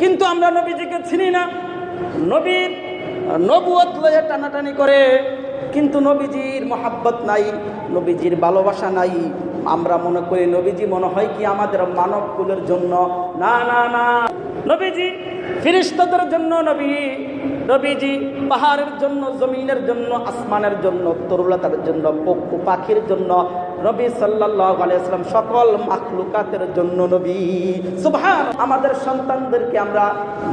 কিন্তু আমরা নবীজিকে চিনি না। নবীর নবুয়ত লয়ে টানাটানি করে, কিন্তু নবীজির মহাব্বত নাই, নবীজির ভালোবাসা নাই। আমরা মনে করি নবীজি মনে হয় কি আমাদের মানব কুলের জন্য। না না না। নবীজি ফিরিস্তাদের জন্য নবী, নবীজি পাহাড়ের জন্য, জমিনের জন্য, আসমানের জন্য, তরুলতার জন্য পক্ষু পাখির জন্য নবী সাল্লাহ সকল মাখলুকাতের জন্য নবী। সুভান আমাদের সন্তানদেরকে আমরা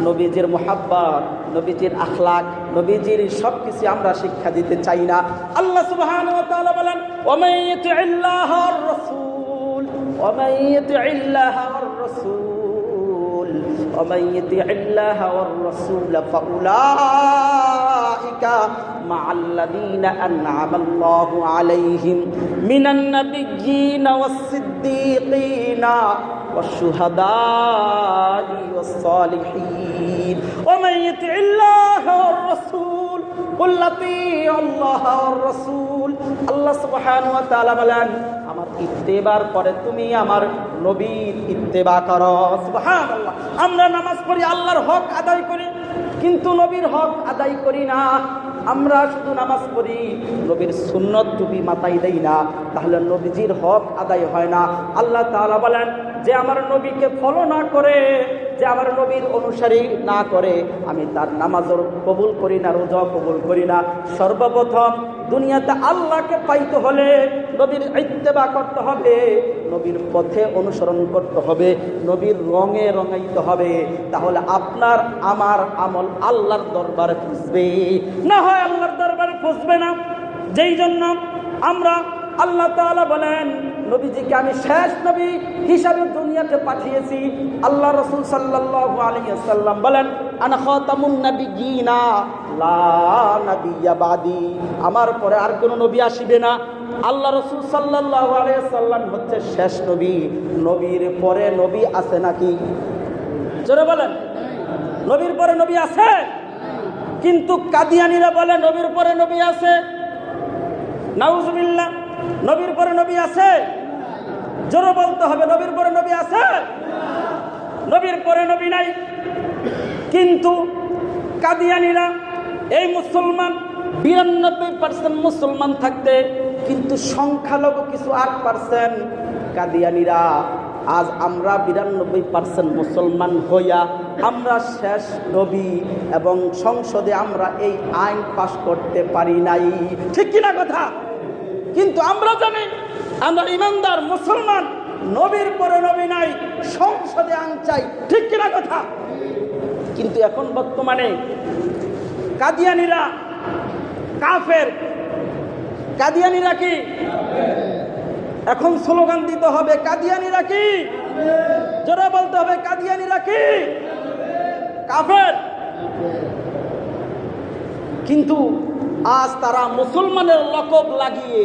নবীজির মোহাব্বত, নবীজির আখলাক, নবীজির সব কিছু আমরা শিক্ষা দিতে চাই না। আল্লাহ সুবহান বলেন ওমাই রসুল ওমাই রাসূল। ومن يطع الله والرسول فأولئك مع الذين أنعم الله عليهم من النبيين والصديقين والشهداء والصالحين. ومن يطع الله والرسول قل الله والرسول. الله سبحانه وتعالى بلان আমার ইত্তেবার পরে তুমি আমার নবীর ইত্তেবা করো। আমরা নামাজ পড়ি, আল্লাহর হক আদায় করি, কিন্তু নবীর হক আদায় করি না। আমরা শুধু নামাজ পড়ি, নবীর সুন্নত টুপি মাথায় দেই না, তাহলে নবীজির হক আদায় হয় না। আল্লাহ তালা বলেন, যে আমার নবীকে ফলো না করে যে আমার নবীর অনুসারী না করে আমি তার নামাজও কবুল করি না রোজাও কবুল করি না। সর্বপ্রথম দুনিয়াতে আল্লাহকে পাইতে হলে নবীর ইত্তেবা করতে হবে, নবীর পথে অনুসরণ করতে হবে, নবীর রঙে রঙাইতে হবে। তাহলে আপনার, আমার আমল আল্লাহর দরবারে খুঁজবে। না হয় আল্লাহর দরবারে খুঁজবে না। যেই জন্য আমরা আল্লাহ তাআলা বলেন, নবীজিকে আমি শেষ নবী হিসাবে দুনিয়াতে পাঠিয়েছি। আল্লাহ রসুল সাল্লাল্লাহু আলাইহি ওয়াসাল্লাম বলেন আমার পরে আর কোনো নবী আসিবে না। আল্লাহ রসুল সাল্লাল্লাহু আলাইহি ওয়াসাল্লাম হচ্ছে শেষ নবী। নবীর পরে নবী আছে নাকি? জোরে বলেন। নবীর পরে নবী আছে? কিন্তু কাদিয়ানিরা বলে, নবীর পরে নবী আছে। নাউজুবিল্লাহ। নবীর পরে নবী আছে? জোরে বলতে হবে, নবীর পরে নবী আছে? নবীর পরে নবী নাই। কিন্তু কাদিয়ানিরা এই মুসলমান, বিরানব্বই পার্সেন্ট মুসলমান থাকতে কিন্তু সংখ্যালঘু কিছু আট পার্সেন্ট কাদিয়ানিরা। আজ আমরা বিরানব্বই পার্সেন্ট মুসলমান হইয়া আমরা শেষ নবী এবং সংসদে আমরা এই আইন পাশ করতে পারি নাই। ঠিক কিনা কথা? কিন্তু আমরা জানি, আমরা ইমানদার, মুসলমান, নবীর পরে নবী নাই, সংসদে আইন চাই, ঠিক কিনা কথা? কিন্তু এখন বর্তমানে কাদিয়ানিরা কাফের। কাদিয়ানিরা কি? এখন স্লোগান দিতে হবে, কাদিয়ানিরা কি? জোরে বলতে হবে, কাদিয়ানিরা কি? কাফের। কিন্তু আজ তারা মুসলমানের লকব লাগিয়ে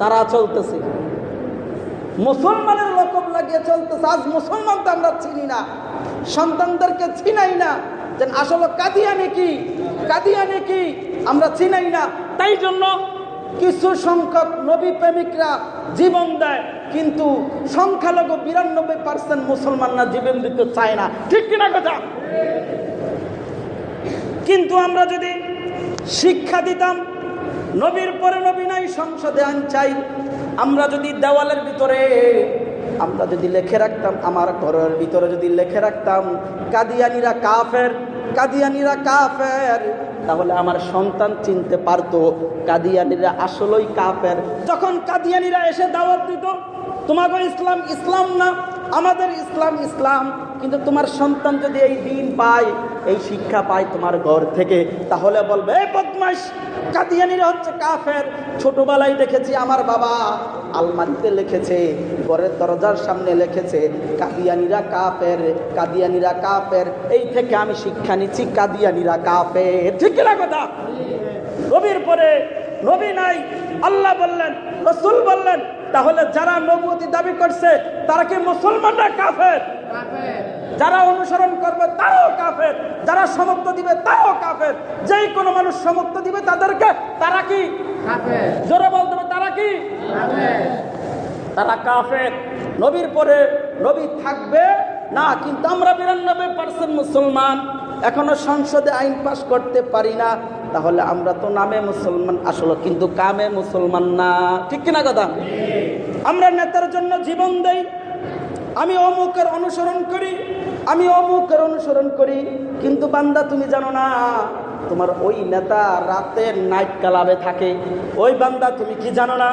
তারা চলতেছে। মুসলমানের লকব লাগিয়ে চলতেছে। আজ মুসলমান তো আমরা চিনি না। সন্তানদেরকে চিনাই না। যে আসলে কাদিয়ানি কি? কাদিয়ানি কি? আমরা চিনাই না। তাই জন্য কিছু সংখ্যক নবী প্রেমিকরা জীবন দেয়, কিন্তু সংখ্যালঘু বিরানব্বই পার্সেন্ট মুসলমানরা জীবন দিতে চায় না। ঠিক কিনা কথা? কিন্তু আমরা যদি শিক্ষা দিতাম নবীর পরে নবী নাই, সংসদে আইন চাই। আমরা যদি দেওয়ালের ভিতরে, আমরা যদি লেখে রাখতাম, আমার ঘরের ভিতরে যদি লেখে রাখতাম, কাদিয়ানিরা কাফের কাদিয়ানিরা কাফের, তাহলে আমার সন্তান চিনতে পারতো, কাদিয়ানিরা আসলেই কাফের। যখন কাদিয়ানিরা এসে দাওয়াত দিত তোমাকে ইসলাম ইসলাম না আমাদের ইসলাম ইসলাম কিন্তু তোমার সন্তান যদি এই দিন পায় এই শিক্ষা পায় তোমার ঘর থেকে তাহলে বলবে এই বদমাস কাদিয়ানিরা হচ্ছে কাফের ছোটবেলায় দেখেছি আমার বাবা আলমারিতে লিখেছে ঘরের দরজার সামনে লিখেছে কাদিয়ানিরা কাফের কাদিয়ানিরা কাফের এই থেকে আমি শিক্ষা নিচ্ছি কাদিয়ানিরা কাফের। ঠিক না কথা? নবীর পরে নবী নাই আল্লাহ বললেন রসুল বললেন তাহলে যারা নবুয়তি দাবি করছে তারা কি মুসলমানরা কাফের? যারা অনুসরণ করবে তারাও কাফের। যারা সমর্থ দিবে তারাও কাফের। যেই কোনো মানুষ সমর্থ দিবে তাদেরকে তারা কি? জোরে বলতে তারা কি? তারা কাফের। নবীর পরে নবী থাকবে না কিন্তু আমরা বিরানব্বই পার্সেন্ট মুসলমান। এখনও সংসদে আইন পাস করতে পারি না। তাহলে আমরা তো নামে মুসলমান আসলে, কিন্তু কামে মুসলমান না। ঠিক কিনা কথা? আমরা নেতার জন্য জীবন দেই, আমি অমুকের অনুসরণ করি আমি অমুকের অনুসরণ করি, কিন্তু বান্দা তুমি জানো না, তোমার ওই নেতা রাতের নাইট ক্লাবে থাকে। ওই বান্দা তুমি কি জানো না,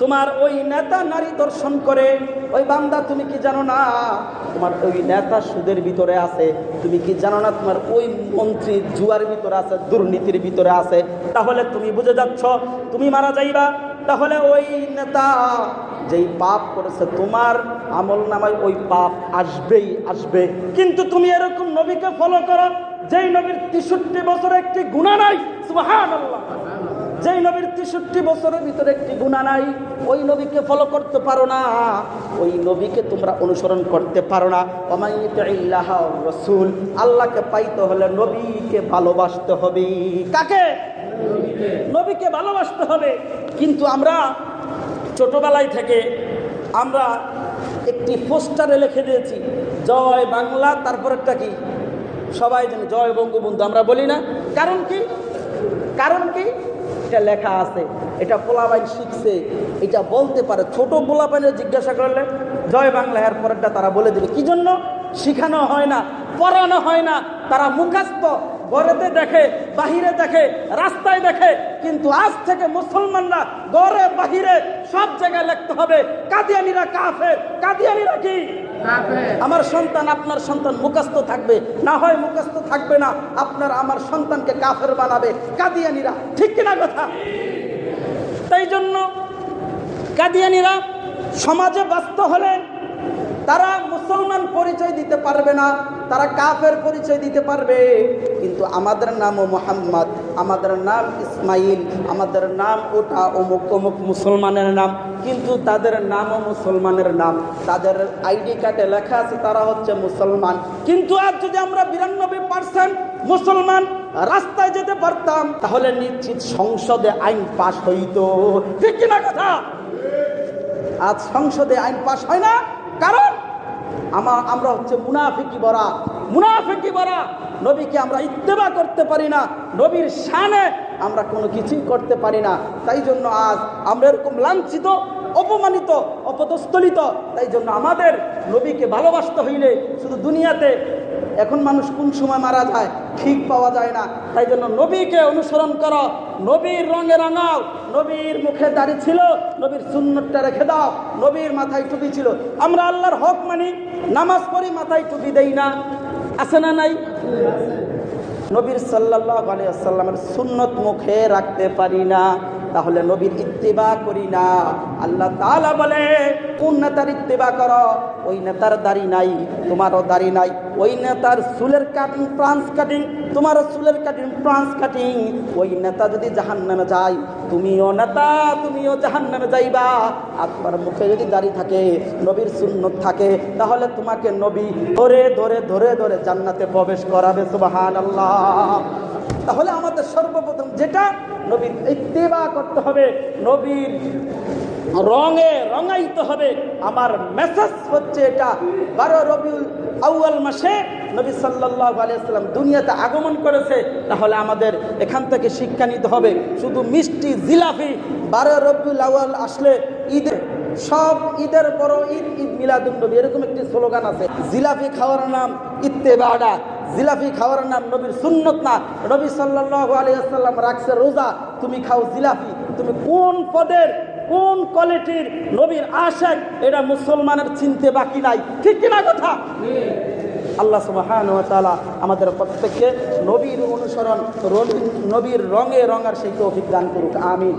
তোমার ওই নেতা নারী দর্শন করে। ওই বান্দা তুমি কি জানো না, তোমার ওই নেতা সুদের ভিতরে আছে। তুমি কি জানো না, তোমার ওই মন্ত্রী জুয়ার ভিতরে আছে, দুর্নীতির ভিতরে আছে। তাহলে তুমি বুঝে যাচ্ছ, তুমি মারা যাইবা। তাহলে ওই নেতা যেই পাপ করেছে, তোমার আমল নামায় ওই পাপ আসবেই আসবে। কিন্তু তুমি এরকম নবীকে ফলো করো, যেই নবীর তেষট্টি বছরে একটি গুণা নাই যেই নবীর তেষট্টি বছরের ভিতরে একটি গুণা নাই, ওই নবীকে ফলো করতে পারো না। ওই নবীকে তোমরা অনুসরণ করতে পারো না। রসুল, আল্লাহকে পাইতে হলে নবীকে ভালোবাসতে হবে কাকে? নবীকে ভালোবাসতে হবে। কিন্তু আমরা ছোটবেলায় থেকে আমরা একটি পোস্টারে লিখে দিয়েছি, জয় বাংলা তারপর একটা কি? সবাই জানে, জয় বঙ্গবন্ধু আমরা বলি না। কারণ কি? কারণ কি? এটা লেখা আছে, এটা পোলাবাইন শিখছে, এটা বলতে পারে। ছোট পোলাবাইনের জিজ্ঞাসা করলে, জয় বাংলা এর পরেরটা তারা বলে দেবে। কি জন্য? শিখানো হয় না, পড়ানো হয় না, তারা মুখাস্ত ঘরেতে দেখে বাহিরে দেখে রাস্তায় দেখে কিন্তু আজ থেকে মুসলমানরা ঘরে বাহিরে সব জায়গায় লিখতে হবে কাদিয়ানিরা কাফের কাদিয়ানিরা কি? আমার সন্তান আপনার সন্তান মুখস্থ থাকবে না হয় মুখস্থ থাকবে না আপনার আমার সন্তানকে কাফের বানাবে কাদিয়ানিরা। ঠিক কিনা কথা? তাই জন্য কাদিয়ানিরা সমাজে ব্যস্ত হলেন তারা মুসলমান পরিচয় দিতে পারবে না। তারা কাফের পরিচয় দিতে পারবে। কিন্তু আমাদের নামও মোহাম্মদ, আমাদের নাম ইসমাইল, আমাদের নাম ওটা অমুক অমুক মুসলমানের নাম, কিন্তু তাদের নামও মুসলমানের নাম, তাদের আইডি কার্ডে লেখা আছে তারা হচ্ছে মুসলমান। কিন্তু আজ যদি আমরা বিরানব্বই পার্সেন্ট মুসলমান রাস্তায় যেতে পারতাম, তাহলে নিশ্চিত সংসদে আইন পাশ হইতো। ঠিক কিনা কথা? আজ সংসদে আইন পাশ হয় না। কারণ আমার, আমরা হচ্ছে মুনাফিকি বরা মুনাফিকি বরা নবীকে আমরা ইত্তেবা করতে পারি না। নবীর শানে আমরা কোনো কিছুই করতে পারি না। তাই জন্য আজ আমরা এরকম লাঞ্ছিত, অপমানিত, অপদস্থলিত, তাই জন্য আমাদের নবীকে ভালোবাসতে হইলে শুধু দুনিয়াতে এখন মানুষ কোন সময় মারা যায় ঠিক পাওয়া যায় না। তাই জন্য নবীকে অনুসরণ করো। নবীর রঙে রাঙাও। নবীর মুখে দাড়ি ছিল, নবীর সুন্নতটা রেখে দাও। নবীর মাথায় টুপি ছিল। আমরা আল্লাহর হক মানি, নামাজ পড়ি, মাথায় টুপি দেই না। আছে না নাই? নবীর সাল্লাহ আলিয়াল্লামের সুন্নত মুখে রাখতে পারি না। তাহলে নবীর ইত্তেবা করি না। আল্লাহ তালা বলে, কোন নেতার ইত্তেবা করো? ওই নেতার দাড়ি নাই, তোমারও দাড়ি নাই। ওই নেতার চুলের কাটিং প্রান্স কাটিং তোমারও চুলের কাটিং প্রান্স কাটিং ওই নেতা যদি জাহান নামে যায়, তুমিও নেতা, তুমিও জাহান নামে যাইবা। তোমার মুখে যদি দাড়ি থাকে, নবীর সুন্নত থাকে, তাহলে তোমাকে নবী ধরে ধরে ধরে ধরে জান্নাতে প্রবেশ করাবে সুবাহান আল্লাহ তাহলে আমাদের সর্বপ্রথম যেটা, নবীর ইত্তেবা করতে হবে, নবীর রঙে রঙাইতে হবে। আমার মেসেজ হচ্ছে এটা। বারো রবিউল আউয়াল মাসে নবী সাল্লাহ আলিয়াল্লাম দুনিয়াতে আগমন করেছে, তাহলে আমাদের এখান থেকে শিক্ষা নিতে হবে। শুধু মিষ্টি জিলাপি বারো রবিউল আউয়াল আসলে ঈদে, সব ঈদের বড় ঈদ ঈদ মিলাদুল নবী, এরকম একটি স্লোগান আছে। জিলাপি খাওয়ার নাম ইত্তেবাডা জিলাপি খাওয়ার নাম নবীর সুন্নত না। নবী সাল্লাহ আলিয়াল্লাম রাখছে রোজা, তুমি খাও জিলাপি, তুমি কোন পদের কোন কোয়ালিটির নবীর আশেক এটা মুসলমানের চিনতে বাকি নাই? ঠিক কিনা কথা? আল্লাহ সুবাহান আমাদের প্রত্যেককে নবীর অনুসরণ নবীর রঙে রঙের সেই তৌফিক দান করুক, আমিন।